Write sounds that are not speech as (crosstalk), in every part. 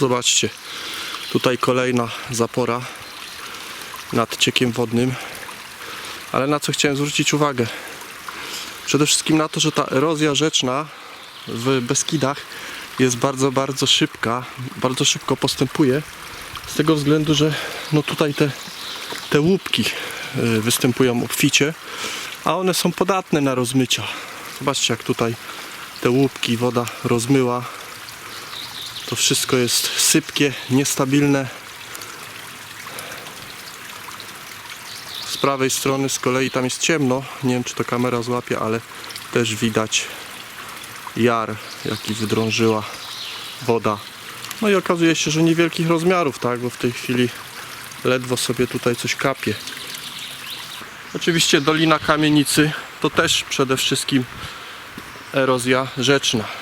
Zobaczcie, tutaj kolejna zapora nad ciekiem wodnym. Ale na co chciałem zwrócić uwagę? Przede wszystkim na to, że ta erozja rzeczna w Beskidach jest bardzo, bardzo szybka, bardzo szybko postępuje. Z tego względu, że no tutaj te, te łupki y, występują obficie, a one są podatne na rozmycia. Zobaczcie, jak tutaj te łupki woda rozmyła. To wszystko jest sypkie, niestabilne. Z prawej strony z kolei tam jest ciemno. Nie wiem, czy to kamera złapie, ale też widać jar, jaki wydrążyła woda. No i okazuje się, że niewielkich rozmiarów, tak, bo w tej chwili ledwo sobie tutaj coś kapie. Oczywiście Dolina Kamienicy to też przede wszystkim erozja rzeczna.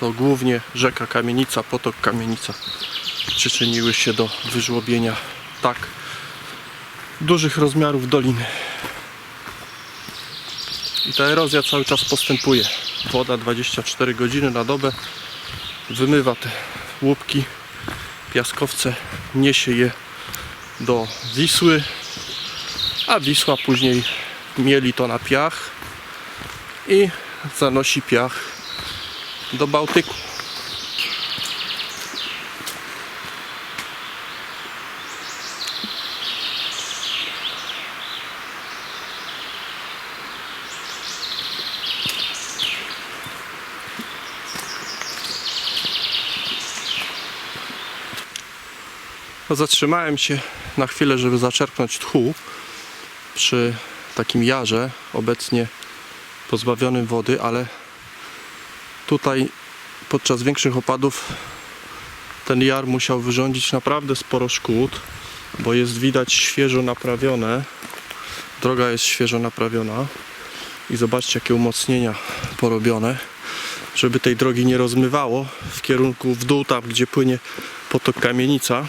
To głównie rzeka Kamienica, potok Kamienica przyczyniły się do wyżłobienia tak dużych rozmiarów doliny. I ta erozja cały czas postępuje. Woda 24 godziny na dobę wymywa te łupki, piaskowce, niesie je do Wisły, a Wisła później mieli to na piach i zanosi piach do Bałtyku. No, zatrzymałem się na chwilę, żeby zaczerpnąć tchu przy takim jarze, obecnie pozbawionym wody, ale tutaj podczas większych opadów ten jar musiał wyrządzić naprawdę sporo szkód, bo jest widać świeżo naprawione. Droga jest świeżo naprawiona i zobaczcie jakie umocnienia porobione, żeby tej drogi nie rozmywało w kierunku w dół, tam gdzie płynie potok Kamienica.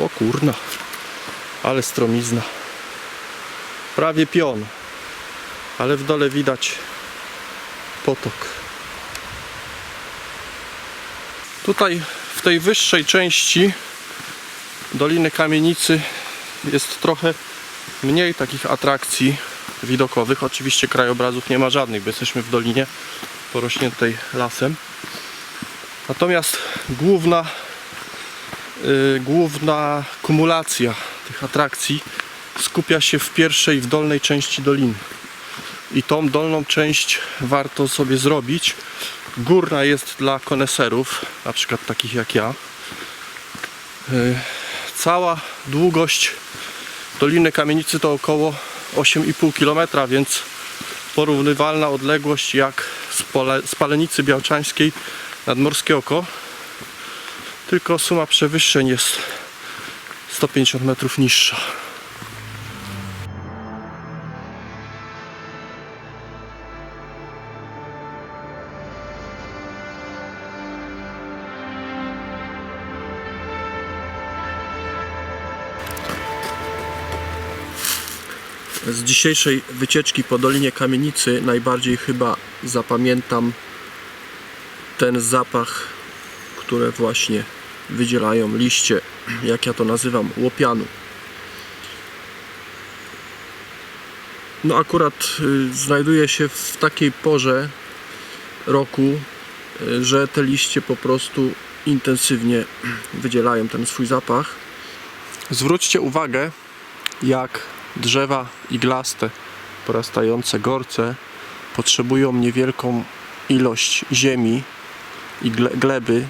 O kurna, ale stromizna. Prawie pion, ale w dole widać potok. Tutaj w tej wyższej części Doliny Kamienicy jest trochę mniej takich atrakcji widokowych. Oczywiście krajobrazów nie ma żadnych, bo jesteśmy w dolinie porośniętej lasem. Natomiast główna y, główna kumulacja tych atrakcji skupia się w pierwszej, w dolnej części doliny. I tą dolną część warto sobie zrobić. Górna jest dla koneserów, na przykład takich jak ja. Y, Cała długość Doliny Kamienicy to około 8,5 km, więc porównywalna odległość jak z Palenicy Białczańskiej nad Morskie Oko tylko suma przewyższeń jest 150 metrów niższa. Z dzisiejszej wycieczki po Dolinie Kamienicy najbardziej chyba zapamiętam ten zapach które właśnie wydzielają liście, (clears throat) jak ja to nazywam, łopianu. No akurat y, znajduje się w takiej porze roku, y, że te liście po prostu intensywnie (clears throat) wydzielają ten swój zapach. Zwróćcie uwagę, jak drzewa iglaste, porastające gorce potrzebują niewielką ilość ziemi i gle- gleby,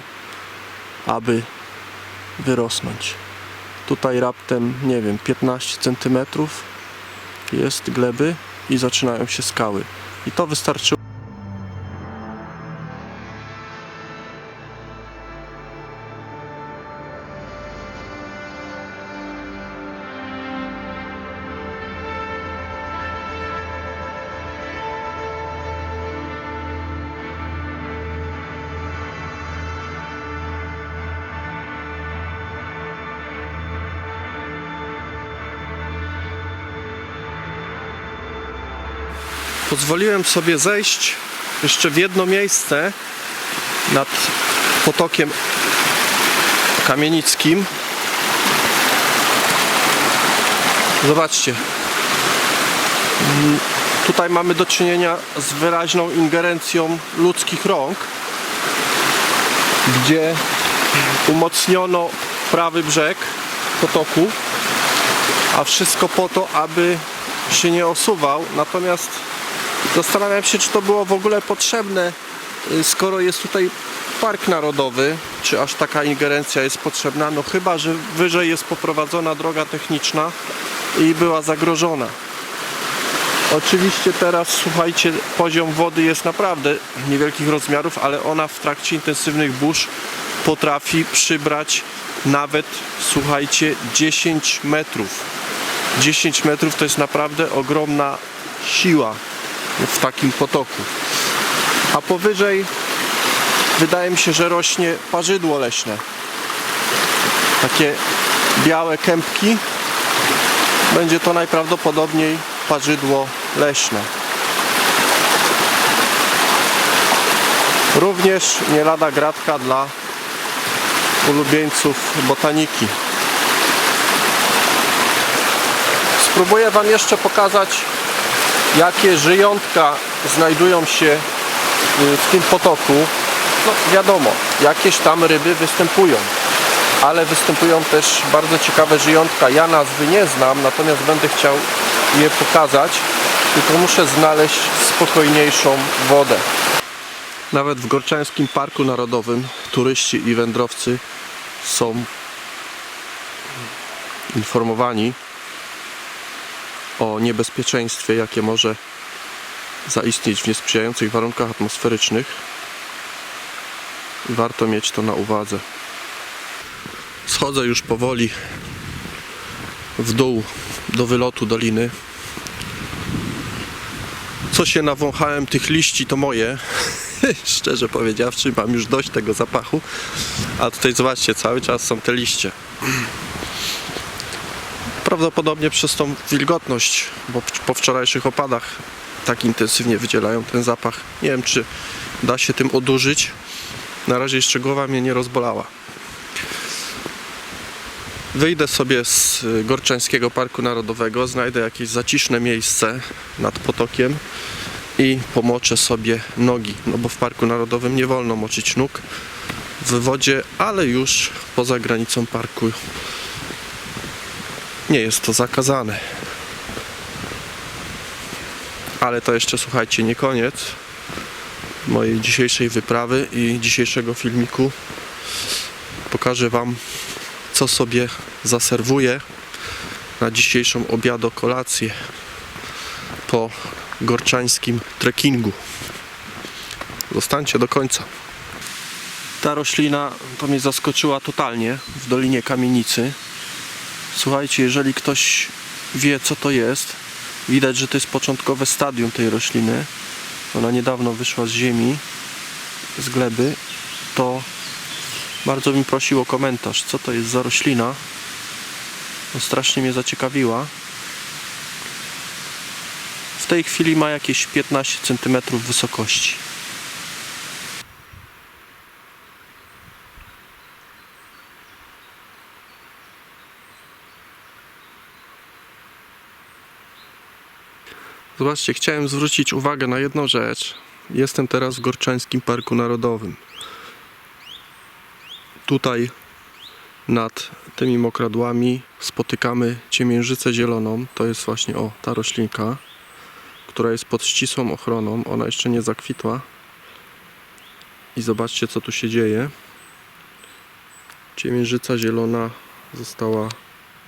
aby wyrosnąć. Tutaj raptem, nie wiem, 15 cm jest gleby i zaczynają się skały. I to wystarczyło. Pozwoliłem sobie zejść jeszcze w jedno miejsce nad potokiem kamienickim. Zobaczcie. Tutaj mamy do czynienia z wyraźną ingerencją ludzkich rąk, gdzie umocniono prawy brzeg potoku, a wszystko po to, aby się nie osuwał. Natomiast zastanawiam się, czy to było w ogóle potrzebne, y, skoro jest tutaj park narodowy, czy aż taka ingerencja jest potrzebna, no chyba, że wyżej jest poprowadzona droga techniczna i była zagrożona. Oczywiście teraz, słuchajcie, poziom wody jest naprawdę niewielkich rozmiarów, ale ona w trakcie intensywnych burz potrafi przybrać nawet, słuchajcie, 10 metrów. 10 metrów to jest naprawdę ogromna siła w takim potoku. A powyżej wydaje mi się, że rośnie parzydło leśne. Takie białe kępki. Będzie to najprawdopodobniej parzydło leśne. Również nie lada gratka dla ulubieńców botaniki. Spróbuję Wam jeszcze pokazać, jakie żyjątka znajdują się y, w tym potoku. No wiadomo, jakieś tam ryby występują, ale występują też bardzo ciekawe żyjątka. Ja nazwy nie znam, natomiast będę chciał je pokazać, tylko muszę znaleźć spokojniejszą wodę. Nawet w Gorczańskim Parku Narodowym turyści i wędrowcy są informowani o niebezpieczeństwie, jakie może zaistnieć w niesprzyjających warunkach atmosferycznych. Warto mieć to na uwadze. Schodzę już powoli w dół do wylotu doliny. Co się nawąchałem tych liści to moje. (laughs) Szczerze powiedziawszy, mam już dość tego zapachu. A tutaj zobaczcie, cały czas są te liście. Prawdopodobnie przez tą wilgotność, bo po wczorajszych opadach tak intensywnie wydzielają ten zapach. Nie wiem, czy da się tym odurzyć. Na razie jeszcze głowa mnie nie rozbolała. Wyjdę sobie z Gorczańskiego Parku Narodowego, znajdę jakieś zaciszne miejsce nad potokiem i pomoczę sobie nogi, no bo w Parku Narodowym nie wolno moczyć nóg w wodzie, ale już poza granicą parku nie jest to zakazane. Ale to jeszcze słuchajcie, nie koniec mojej dzisiejszej wyprawy i dzisiejszego filmiku. Pokażę Wam, co sobie zaserwuję na dzisiejszą obiado kolację po gorczańskim trekkingu. Zostańcie do końca. Ta roślina to mnie zaskoczyła totalnie w Dolinie Kamienicy. Słuchajcie, jeżeli ktoś wie co to jest, widać, że to jest początkowe stadium tej rośliny. Ona niedawno wyszła z ziemi, z gleby, to bardzo bym prosił o komentarz, co to jest za roślina. No, strasznie mnie zaciekawiła. W tej chwili ma jakieś 15 cm wysokości. Zobaczcie, chciałem zwrócić uwagę na jedną rzecz. Jestem teraz w Gorczańskim Parku Narodowym. Tutaj nad tymi mokradłami spotykamy ciemiężycę zieloną. To jest właśnie o ta roślinka, która jest pod ścisłą ochroną. Ona jeszcze nie zakwitła. I zobaczcie, co tu się dzieje. Ciemiężyca zielona została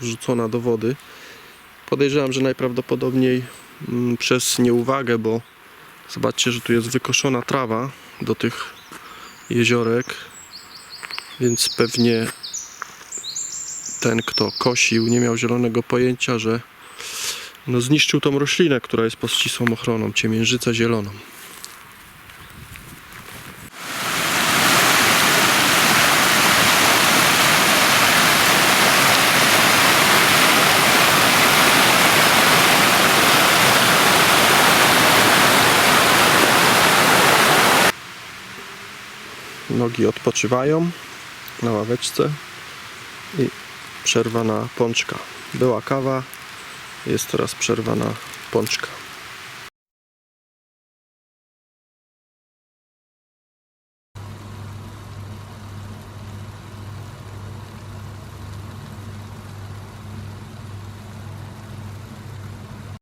wrzucona do wody. Podejrzewam, że najprawdopodobniej przez nieuwagę, bo zobaczcie, że tu jest wykoszona trawa do tych jeziorek, więc pewnie ten, kto kosił, nie miał zielonego pojęcia, że no, zniszczył tą roślinę, która jest pod ścisłą ochroną, ciemiężycę zieloną. Nogi odpoczywają na ławeczce i przerwa na pączka. Była kawa, jest teraz przerwa na pączka.